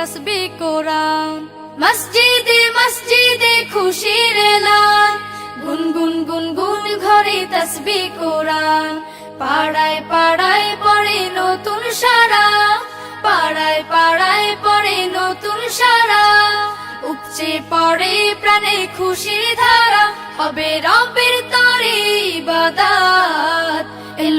তসবি কোরআন। মসজিদে মসজিদে খুশির এলাম গুনগুন গুনগুন ঘরে তসবি কোরআন। পাড়ায় পাড়ায় পড়ে নতুন সারা। পাড়ায় পাড়ায় পড়ে নতুন সারা। উপচে পড়ে প্রাণে খুশির ধারা। হবে রবের তরে ইবাদাত।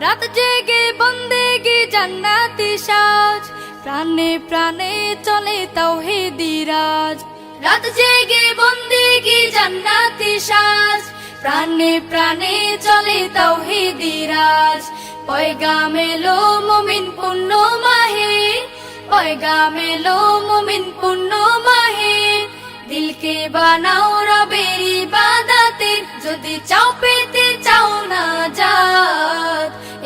রাত জেগে বন্দেগি জান্নাতি সাজ। প্রাণে প্রাণে চলে তাওহিদি দিরাজ রাত জেগে বন্দেগি জান্নাতি সাজ। প্রাণে প্রাণে চলে তাওহিদি দিরাজ পয়গাম এলো মুমিন পুণ্য মাহে। পয়গাম এলো মুমিন পুণ্য মাহে। দিলকে বানাও রবের ইবাদাতে। যদি চাও পেতে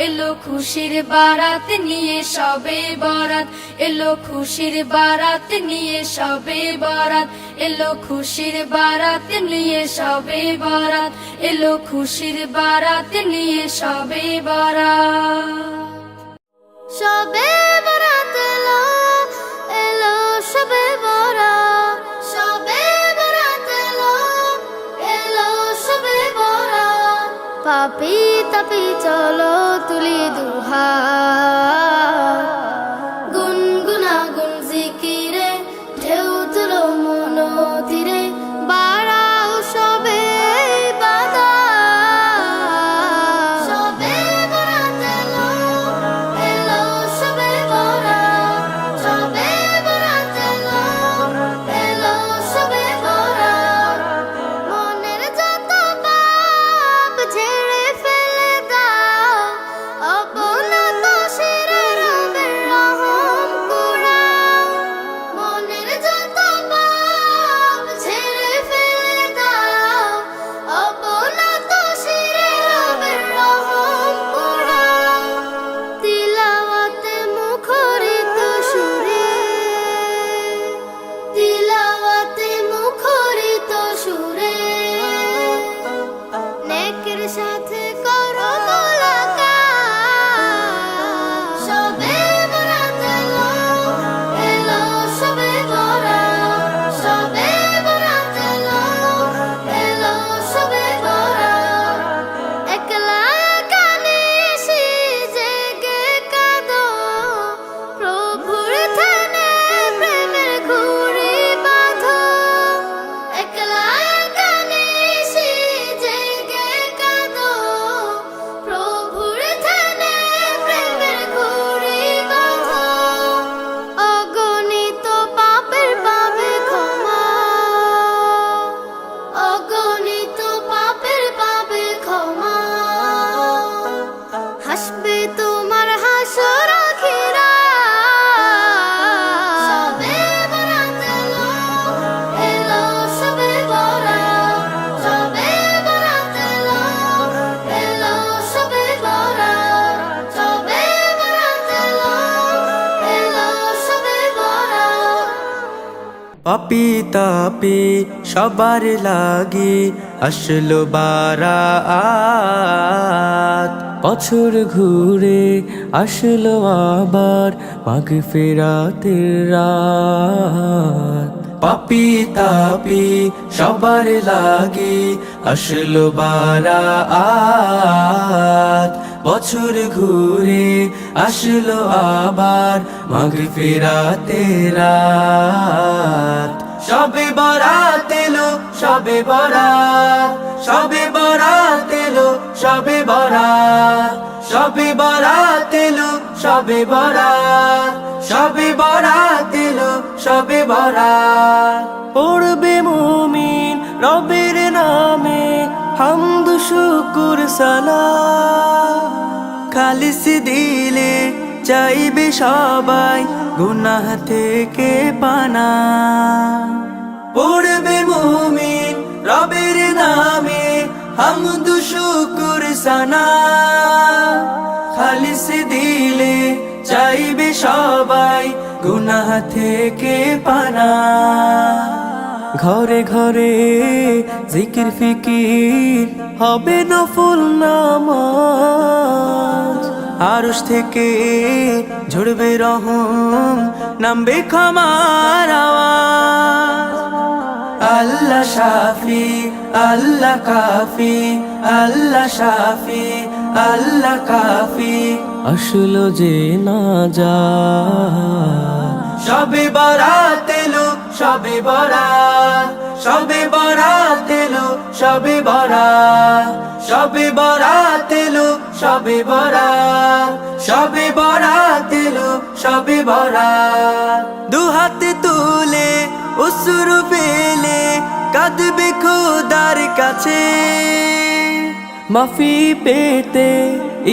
এলো খুশির বারাত নিয়ে সবে বরাত। এলো খুশির বারাত নিয়ে সবে বরাত। এলো খুশির বারাত নিয়ে সবে বরাত। এলো খুশির বারাত নিয়ে সবে বারাত। তাপি চলো তুলি দুহাত। পাপি তাপি সবার লাগি আসলো বারাত। বছর ঘুরে আসলো আবার মাঘ ফেরাতের রাত। পাপি তাপি সবার লাগে আসলো বারা আত বছর ঘুরে আসলো আবার মাঘ ফেরাতের রাত। সবে বরাত এলো, সবে বরাত সবে বরাত এলো, সবে বরাত সবে বরাত এলো, সবে বরাত সবে বরাত এলো, সবে বরাত। পড়বে মুমিন রবের নামে, হামদু, শুকুর, সালাম। খালিস দিলে চাইবে সবাই, গুনাহ থেকে পানা। হামদু শুকুর সানা খালিস দিলে চাইবে সবাই গুনাহ থেকে পানা ঘরে ঘরে জিকির ফিকির হবে নফল নামাজ আরশ থেকে ঝরবে রহম নামবে ক্ষমার আওয়াজ আল্লাহ শাফি, আল্লাহ কাফি, আল্লাহ শাফি, আল্লাহ কাফি। আসলো যে না যা, সবে বরাত এলো, সবে বরাত সবে বরাত এলো, সবে বরাত সবে বরাত এলো, সবে বরাত সবে বরাত এলো, সবে বরাত। দু হাতে তুলে উসুর পেলে কাঁদবে খোদার কাছে। মাফি পেতে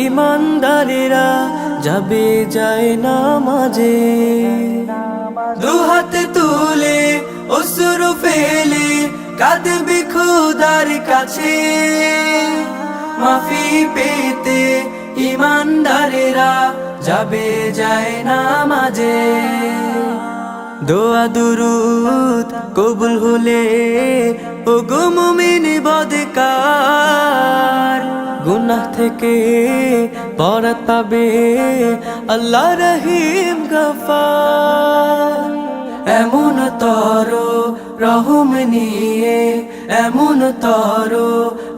ইমানদারেরা যাবে, যায় না মাঝে। দু হাতে তুলে অসুর ফেলে কাঁদবে খোদার কাছে। মাফি পেতে ইমানদারেরা যাবে, যায় না মাঝে। দোয়া দুরুদ কবুল হলে ও গো মুমিন বদকার। গুনাহ থেকে পরাত পাবে আল্লাহ রহিম গফার। এমন তর রহম নিয়ে, এমন তর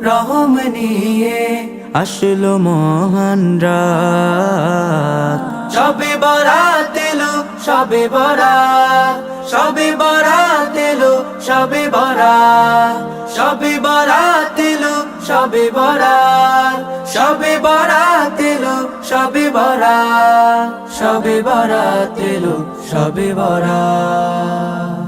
রহম নিয়ে আসলো মহান রাত। সবে বরাত সবে বরা সবে বরা তেলো সবে বরা সবে বরা তেলো সবে বরা সবে বরা তেলো সবে বরা সবে বরা তেলো সবে বরাত